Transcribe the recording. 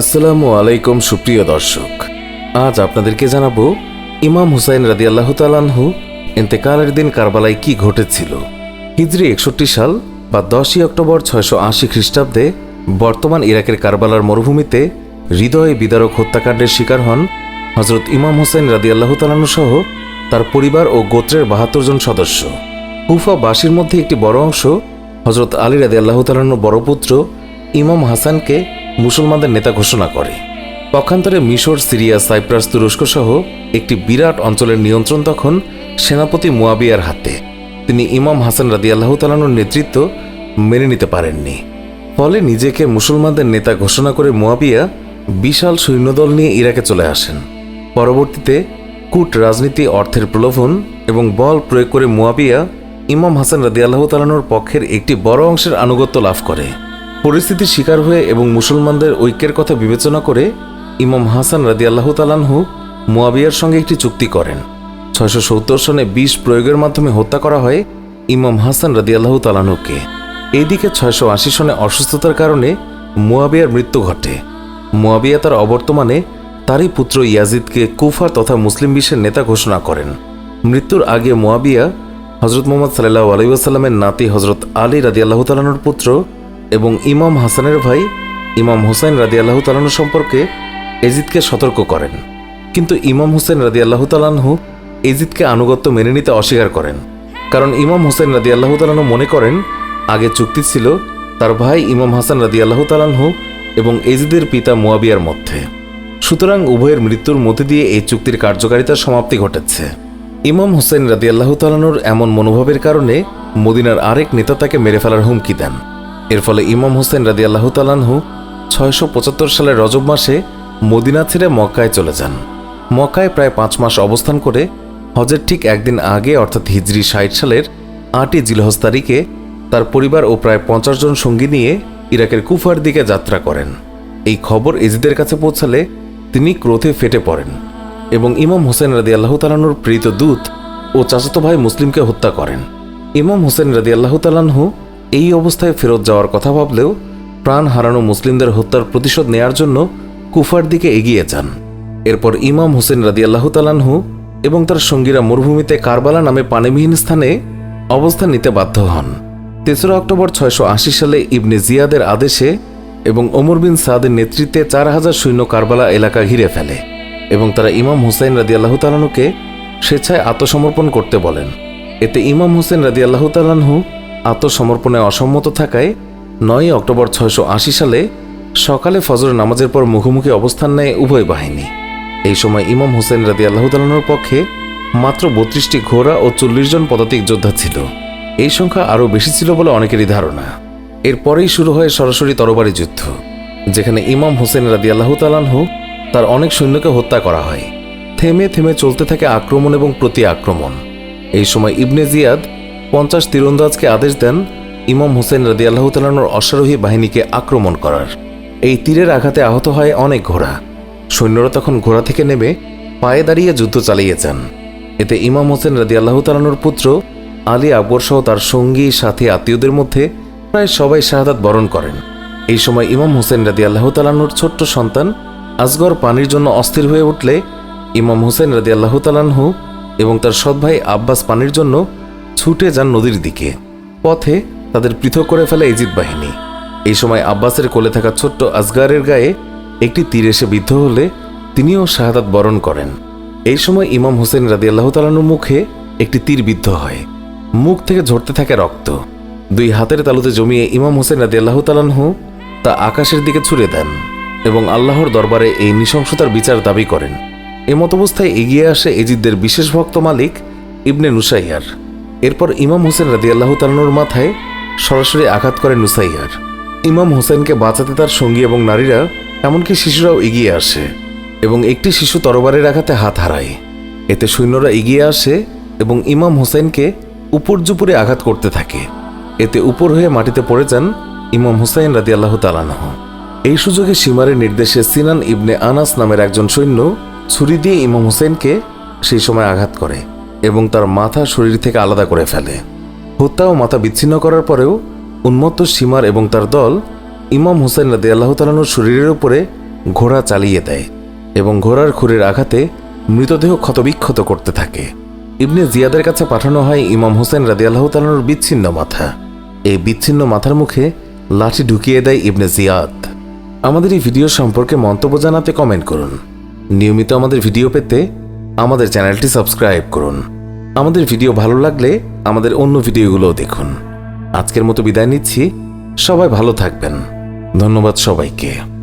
আসসালামু আলাইকুম, সুপ্রিয় দর্শক। আজ আপনাদেরকে জানাব, ইমাম হুসাইন রাদি আল্লাহ তালানহু এতেকালের দিন কারবালায় কি ঘটেছিল। হিজরি একষট্টি সাল বা দশই অক্টোবর ছয়শো আশি খ্রিস্টাব্দে বর্তমান ইরাকের কারবালার মরুভূমিতে হৃদয়ে বিদারক হত্যাকাণ্ডের শিকার হন হজরত ইমাম হুসাইন রাদি আল্লাহ তালানু সহ তার পরিবার ও গোত্রের বাহাত্তর জন সদস্য। কুফা বাসীর মধ্যে একটি বড় অংশ হজরত আলী রাদি আল্লাহ তালানুর বড় পুত্র ইমাম হাসানকে মুসলমানদের নেতা ঘোষণা করে। পক্ষান্তরে মিশর, সিরিয়া, সাইপ্রাস তুরস্ক সহ একটি বিরাট অঞ্চলের নিয়ন্ত্রণ তখন সেনাপতি মুয়াবিয়ার হাতে। তিনি ইমাম হাসান রাদি আল্লাহ তালানুর নেতৃত্ব মেনে নিতে পারেননি। ফলে নিজেকে মুসলমানদের নেতা ঘোষণা করে মুয়াবিয়া বিশাল সৈন্যদল নিয়ে ইরাকে চলে আসেন। পরবর্তীতে কূট, রাজনীতি, অর্থের প্রলোভন এবং বল প্রয়োগ করে মুয়াবিয়া ইমাম হাসান রাদি আল্লাহ তালানুর পক্ষের একটি বড় অংশের আনুগত্য লাভ করে। পরিস্থিতির শিকার হয়ে এবং মুসলমানদের ঐক্যের কথা বিবেচনা করে ইমাম হাসান রাদি আল্লাহ তালানহু মুয়াবিয়ার সঙ্গে একটি চুক্তি করেন। ছয়শো সত্তর সনে বিষ প্রয়োগের মাধ্যমে হত্যা করা হয় ইমাম হাসান রাদি আল্লাহ তালানহুকে এইদিকে ছয়শো আশি সনে অসুস্থতার কারণে মুয়াবিয়ার মৃত্যু ঘটে। মুয়াবিয়া তার অবর্তমানে তারই পুত্র ইয়াজিদকে কুফা তথা মুসলিম বিশ্বের নেতা ঘোষণা করেন। মৃত্যুর আগে মুয়াবিয়া হজরত মোহাম্মদ সাল্লাহ আলাইসাল্লামের নাতি হজরত আলী রাদি আল্লাহ তালানুর পুত্র এবং ইমাম হাসানের ভাই ইমাম হুসাইন রাদি আল্লাহ তালানু সম্পর্কে এজিদকে সতর্ক করেন। কিন্তু ইমাম হুসেন রাদি আল্লাহ তালানহু এজিদকে আনুগত্য মেনে নিতে অস্বীকার করেন। কারণ ইমাম হুসেন রাদি আল্লাহ তালানহু মনে করেন, আগে চুক্তি ছিল তার ভাই ইমাম হাসান রাদি আল্লাহ তালানহু এবং এজিদের পিতা মুয়াবিয়ার মধ্যে। সুতরাং উভয়ের মৃত্যুর মধ্যে দিয়ে এই চুক্তির কার্যকারিতার সমাপ্তি ঘটেছে। ইমাম হুসেন রাদি আল্লাহ তালানুর এমন মনোভাবের কারণে মদিনার আরেক নেতা তাকে মেরে ফেলার হুমকি দেন। এর ফলে ইমাম হোসেন রাদি আল্লাহ তালানহু ছয়শো পঁচাত্তর সালের রজব মাসে মদিনা ছেড়ে মক্কায় চলে যান। মক্কায় প্রায় পাঁচ মাস অবস্থান করে হজের ঠিক একদিন আগে, অর্থাৎ হিজরি ষাট সালের আটই জিলহজ তারিখে, তার পরিবার ও প্রায় পঞ্চাশ জন সঙ্গী নিয়ে ইরাকের কুফার দিকে যাত্রা করেন। এই খবর এজিদের কাছে পৌঁছালে তিনি ক্রোধে ফেটে পড়েন এবং ইমাম হোসেন রাদি আল্লাহ তালানুর প্রীত দূত ও চাচাতো ভাই মুসলিমকে হত্যা করেন। ইমাম হোসেন রাদি আল্লাহ তালানহু এই অবস্থায় ফেরত যাওয়ার কথা ভাবলেও প্রাণ হারানো মুসলিমদের হত্যার প্রতিশোধ নেয়ার জন্য কুফার দিকে এগিয়ে যান। এরপর ইমাম হোসেন রাদি আল্লাহ তালানহু এবং তার সঙ্গীরা মরুভূমিতে কারবালা নামে পানিবিহীন স্থানে অবস্থান নিতে বাধ্য হন। তেসরা অক্টোবর ছয়শো আশি সালে ইবনে জিয়াদের আদেশে এবং ওমর বিন সাদের নেতৃত্বে চার হাজার সৈন্য কারবালা এলাকা ঘিরে ফেলে এবং তারা ইমাম হুসাইন রাদি তালানুকে স্বেচ্ছায় আত্মসমর্পণ করতে বলেন। এতে ইমাম হোসেন রাদি আল্লাহ তালানহু আত্মসমর্পণে অসম্মত থাকায় নয় অক্টোবর ছয়শো আশি সালে সকালে ফজর নামাজের পর মুখোমুখি অবস্থান নেয় উভয় বাহিনী। এই সময় ইমাম হোসেন রাদি আল্লাহ পক্ষে মাত্র বত্রিশটি ঘোড়া ও চল্লিশ জন পদাতিক যোদ্ধা ছিল। এই সংখ্যা আরও বেশি ছিল বলে অনেকেরই ধারণা। এরপরেই শুরু হয় সরাসরি তরবারি যুদ্ধ, যেখানে ইমাম হোসেন রাদি আল্লাহ তালানহু তার অনেক সৈন্যকে হত্যা করা হয়। থেমে থেমে চলতে থাকে আক্রমণ এবং প্রতি আক্রমণ। এই সময় ইবনে জিয়াদ পঞ্চাশ তীরন্দাজকে আদেশ দেন ইমাম হোসেন রাদি আল্লাহ তালানোর অশ্বারোহী বাহিনীকে আক্রমণ করার। এই তীরের আঘাতে আহত হয় অনেক ঘোড়া। সৈন্যরা তখন ঘোড়া থেকে নেমে পায়ে দাঁড়িয়ে যুদ্ধ চালিয়ে যান। এতে ইমাম হোসেন রাদি আল্লাহ তালানোর পুত্র আলী আকবর সহ তার সঙ্গী, সাথী, আত্মীয়দের মধ্যে প্রায় সবাই শাহাদাত বরণ করেন। এই সময় ইমাম হোসেন রাদি আল্লাহ ছোট্ট সন্তান আসগর পানির জন্য অস্থির হয়ে উঠলে ইমাম হোসেন রাদি আল্লাহ এবং তার সৎ ভাই আব্বাস পানির জন্য ছুটে যান নদীর দিকে। পথে তাদের পৃথক করে ফেলে ইজিদ বাহিনী। এই সময় আব্বাসের কোলে থাকা ছোট্ট আজগারের গায়ে একটি তীর এসে বিদ্ধ হলে তিনিও শাহাদাত বরণ করেন। এই সময় ইমাম হোসেন রাদি আল্লাহ তালানুর মুখে একটি তীর বিদ্ধ হয়। মুখ থেকে ঝরতে থাকে রক্ত। দুই হাতের তালুতে জমিয়ে ইমাম হোসেন রাদি আল্লাহ তালানহু তা আকাশের দিকে ছুড়ে দেন এবং আল্লাহর দরবারে এই নৃশংসতার বিচার দাবি করেন। এমত অবস্থায় এগিয়ে আসে এজিদদের বিশেষ ভক্ত মালিক ইবনে নুসাইয়ার। এরপর ইমাম হোসেন রাদি আল্লাহ তালানুর মাথায় সরাসরি আঘাত করে নুসাইয়ার। ইমাম হোসেনকে বাঁচাতে তার সঙ্গী এবং নারীরা, এমনকি শিশুরাও এগিয়ে আসে এবং একটি শিশু তরবারের আঘাতে হাত হারায়। এতে সৈন্যরা এগিয়ে আসে এবং ইমাম হোসেনকে উপর্যুপুরে আঘাত করতে থাকে। এতে উপর হয়ে মাটিতে পড়ে যান ইমাম হুসাইন রাদি আল্লাহ তালানহ এই সুযোগে সীমারের নির্দেশে সিনান ইবনে আনাস নামের একজন সৈন্য ছুরি দিয়ে ইমাম হুসেনকে সেই সময় আঘাত করে। এবং তার মাথা শরীর থেকে আলাদা করে ফেলে। হত্যা ও মাথা বিচ্ছিন্ন করার পরেও উন্মত্ত সীমার এবং তার দল ইমাম হুসেন রাদি আল্লাহ তালানুর শরীরের উপরে ঘোড়া চালিয়ে দেয় এবং ঘোড়ার খুরের আঘাতে মৃতদেহ ক্ষতবিক্ষত করতে থাকে। ইবনে জিয়াদের কাছে পাঠানো হয় ইমাম হোসেন রাদিয়াল্লাহ তালানোর বিচ্ছিন্ন মাথা। এই বিচ্ছিন্ন মাথার মুখে লাঠি ঢুকিয়ে দেয় ইবনে জিয়াদ। আমাদের এই ভিডিও সম্পর্কে মন্তব্য জানাতে কমেন্ট করুন। নিয়মিত আমাদের ভিডিও পেতে আমাদের চ্যানেলটি সাবস্ক্রাইব করুন। আমাদের ভিডিও ভালো লাগলে আমাদের অন্য ভিডিওগুলোও দেখুন। আজকের মতো বিদায় নিচ্ছি। সবাই ভালো থাকবেন। ধন্যবাদ সবাইকে।